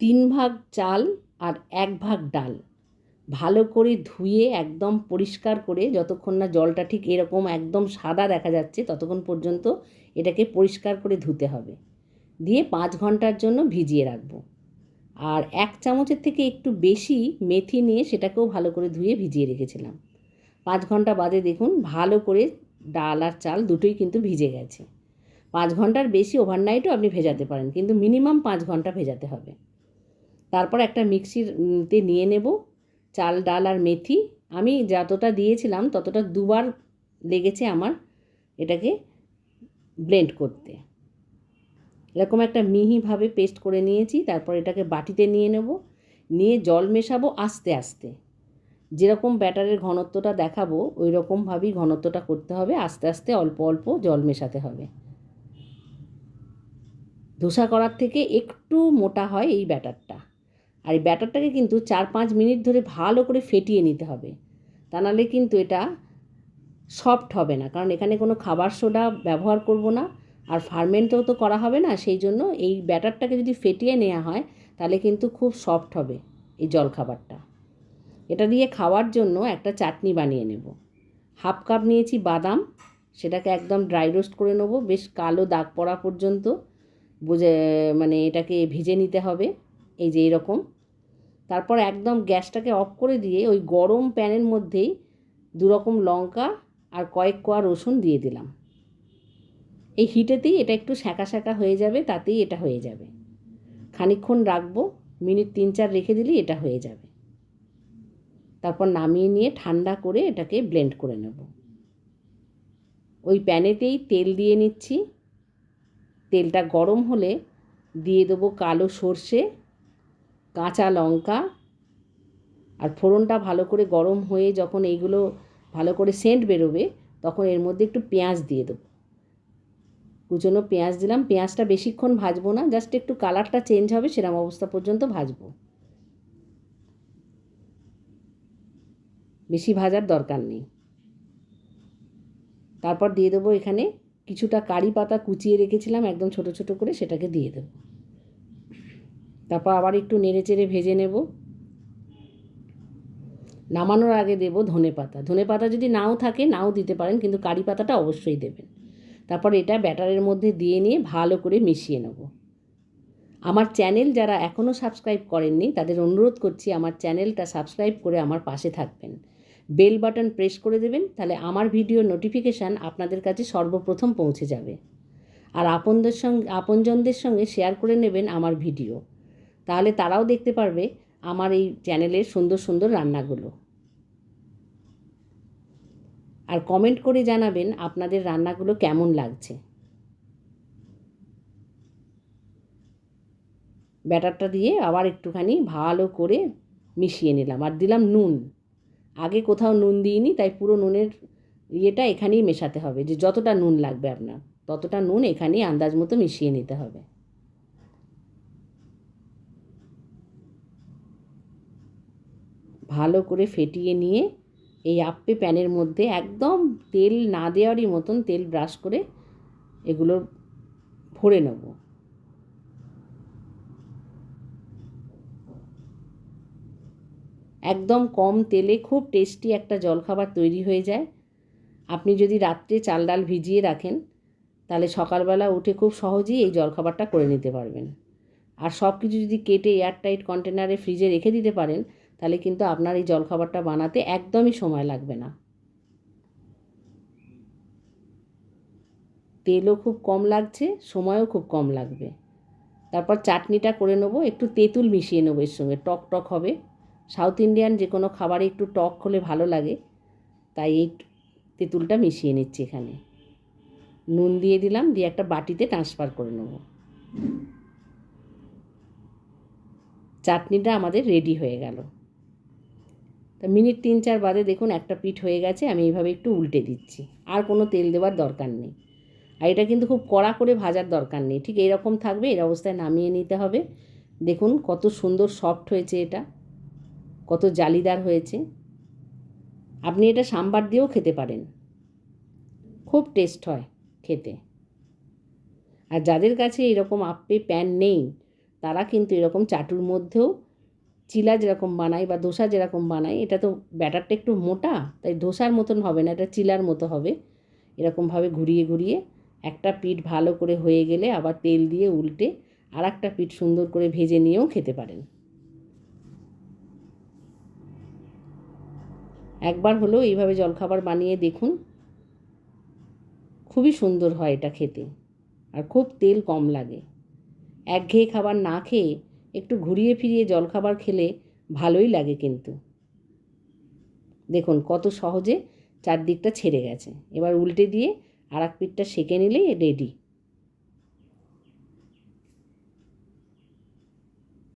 তিন ভাগ চাল আর এক ভাগ ডাল। ভালো করে ধুয়ে একদম পরিষ্কার করে যতক্ষণ না জলটা ঠিক এরকম একদম সাদা দেখা যাচ্ছে, ততক্ষণ পর্যন্ত এটাকে পরিষ্কার করে ধুতে হবে। দিয়ে পাঁচ ঘণ্টার জন্য ভিজিয়ে রাখব। আর এক চামচের থেকে একটু বেশি মেথি নিয়ে সেটাকেও ভালো করে ধুয়ে ভিজিয়ে রেখেছিলাম। পাঁচ ঘণ্টা বাদে দেখুন ভালো করে ডাল আর চাল দুটোই কিন্তু ভিজে গেছে। পাঁচ ঘণ্টার বেশি ওভারনাইটও আপনি ভেজাতে পারেন, কিন্তু মিনিমাম পাঁচ ঘণ্টা ভেজাতে হবে। তারপর একটা মিক্সিতে নিয়ে নেব চাল, ডাল আর মেথি। আমি যতটা দিয়েছিলাম ততটা দুবার লেগেছে আমার এটাকে ব্লেন্ড করতে। এরকম একটা মিহিভাবে পেস্ট করে নিয়েছি, তারপর এটাকে বাটিতে নিয়ে নেব। নিয়ে জল মেশাবো আস্তে আস্তে। যেরকম ব্যাটারের ঘনত্বটা দেখাবো ওই রকমভাবেই ঘনত্বটা করতে হবে। আস্তে আস্তে অল্প অল্প জল মেশাতে হবে। ধোসা করার থেকে একটু মোটা হয় এই ব্যাটারটা। আর এই ব্যাটারটাকে কিন্তু চার পাঁচ মিনিট ধরে ভালো করে ফেটিয়ে নিতে হবে। তা নাহলে কিন্তু এটা সফট হবে না। কারণ এখানে কোনো খাবার সোডা ব্যবহার করব না আর ফার্মেন্টও তো করা হবে না। সেই জন্য এই ব্যাটারটাকে যদি ফেটিয়ে নেওয়া হয়, তাহলে কিন্তু খুব সফট হবে এই জলখাবারটা এটা দিয়ে খাওয়ার জন্য একটা চাটনি বানিয়ে নেব। হাফ কাপ নিয়েছি বাদাম, সেটাকে একদম ড্রাই রোস্ট করে নেব। বেশ কালো দাগ পড়া পর্যন্ত বুঝে মানে এটাকে ভিজে নিতে হবে। এই যে এরকম। তারপর একদম গ্যাসটাকে অফ করে দিয়ে ওই গরম প্যানের মধ্যেই দুরকম লঙ্কা আর কয়েক কোয়া রসুন দিয়ে দিলাম। এই হিটেতেই এটা একটু শাঁকা শাঁকা হয়ে যাবে, তাতেই এটা হয়ে যাবে। খানিক্ষণ রাখব, মিনিট তিন চার রেখে দিলেই এটা হয়ে যাবে। তারপর নামিয়ে নিয়ে ঠান্ডা করে এটাকে ব্লেন্ড করে নেব। ওই প্যানেতেই তেল দিয়ে নিচ্ছি। তেলটা গরম হলে দিয়ে দেবো কালো সর্ষে কাঁচা লঙ্কা আর ফোড়নটা ভালো করে গরম হয়ে যখন এইগুলো ভালো করে সেন্ট বেরোবে, তখন এর মধ্যে একটু পেঁয়াজ দিয়ে দেবো। কুচনো পেঁয়াজ দিলাম, পেঁয়াজটা বেশিক্ষণ ভাজবো না, জাস্ট একটু কালারটা চেঞ্জ হবে সেরকম অবস্থা পর্যন্ত ভাজবো। বেশি ভাজার দরকার নেই। তারপর দিয়ে দেবো এখানে কিছুটা কারি পাতা কুচিয়ে রেখেছিলাম, একদম ছোট ছোট করে সেটাকে দিয়ে দেবো। তারপর আবার একটু নেড়ে চেড়ে ভেজে নেব। নামানোর আগে দেব ধনে পাতা। ধনে পাতা যদি নাও থাকে, নাও দিতে পারেন, কিন্তু কারি পাতাটা অবশ্যই দেবেন। তারপর এটা ব্যাটারের মধ্যে দিয়ে নিয়ে ভালো করে মিশিয়ে নেব। আমার চ্যানেল যারা এখনও সাবস্ক্রাইব করেননি, তাদের অনুরোধ করছি আমার চ্যানেলটা সাবস্ক্রাইব করে আমার পাশে থাকবেন। বেল বাটন প্রেস করে দেবেন, তাহলে আমার ভিডিও নোটিফিকেশান আপনাদের কাছে সর্বপ্রথম পৌঁছে যাবে। আর আপনদের সঙ্গে, আপনজনদের সঙ্গে শেয়ার করে নেবেন আমার ভিডিও। তাহলে তারাও দেখতে পারবে আমার এই চ্যানেলের সুন্দর সুন্দর রান্নাগুলো। আর কমেন্ট করে জানাবেন আপনাদের রান্নাগুলো কেমন লাগছে। ব্যাটারটা দিয়ে আবার একটুখানি ভালো করে মিশিয়ে নিলাম। আর দিলাম নুন। আগে কোথাও নুন দিইনি, তাই পুরো নুনের ইয়েটা এখানেই মেশাতে হবে। যে যতটা নুন লাগবে আপনার, ততটা নুন এখানেই আন্দাজ মতো মিশিয়ে নিতে হবে। ভালো করে ফেটিয়ে নিয়ে এই আপ্পে প্যানের মধ্যে একদম তেল না দেওয়ারই মতন তেল ব্রাশ করে এগুলো ভরে নেব। একদম কম তেলে খুব টেস্টি একটা জলখাবার তৈরি হয়ে যায়। আপনি যদি রাত্রে চাল ডাল ভিজিয়ে রাখেন, তাহলে সকালবেলা উঠে খুব সহজেই এই জলখাবারটা করে নিতে পারবেন। আর সব কিছু যদি কেটে এয়ারটাইট কন্টেনারে ফ্রিজে রেখে দিতে পারেন তাহলে কিন্তু আপনার এই জলখাবারটা বানাতে একদমই সময় লাগবে না। তেলও খুব কম লাগছে, সময়ও খুব কম লাগবে। তারপর চাটনিটা করে নেব, একটু তেঁতুল মিশিয়ে নেব এর সঙ্গে, টক টক হবে। সাউথ ইন্ডিয়ান যে কোনো খাবারে একটু টক হলে ভালো লাগে, তাই এই তেঁতুলটা মিশিয়ে নিচ্ছি এখানে। নুন দিয়ে দিলাম, দিয়ে একটা বাটিতে ট্রান্সফার করে নেব। চাটনিটা আমাদের রেডি হয়ে গেল। তা মিনিট তিন, চার বাদে দেখুন একটা পিঠ হয়ে গেছে, আমি এইভাবে একটু উল্টে দিচ্ছি। আর কোনো তেল দেওয়ার দরকার নেই। আর এটা কিন্তু খুব কড়া করে ভাজার দরকার নেই। ঠিক এইরকম থাকবে এর অবস্থায় নামিয়ে নিতে হবে। দেখুন কত সুন্দর সফট হয়েছে এটা। কত জালিদার হয়েছে। আপনি এটা সাম্বার দিয়েও খেতে পারেন। খুব টেস্ট হয় খেতে। আর যাদের কাছে এরকম আপ্পে প্যান নেই, তারা কিন্তু এরকম চাটুর মধ্যেও চিলা যেরকম বানায় বা দোসা যেরকম বানাই, এটা তো ব্যাটারটা একটু মোটা, তাই ধোসার মতন হবে না, এটা চিলার মতো হবে। এরকমভাবে ঘুরিয়ে ঘুরিয়ে একটা পিঠ ভালো করে হয়ে গেলে আবার তেল দিয়ে উল্টে আর একটা পিঠ সুন্দর করে ভেজে নিয়েও খেতে পারেন। একবার হলেও এইভাবে জলখাবার বানিয়ে দেখুন, খুবই সুন্দর হয় এটা খেতে, আর খুব তেল কম লাগে। একঘেয়ে খাবার না খেয়ে একটু ঘুরিয়ে ফিরিয়ে জলখাবার খেলে ভালোই লাগে কিন্তু। দেখুন, কত সহজে চারদিকটা ছেড়ে গেছে। এবার উল্টে দিয়ে আর এক পিঠটা সেঁকে নিলেই রেডি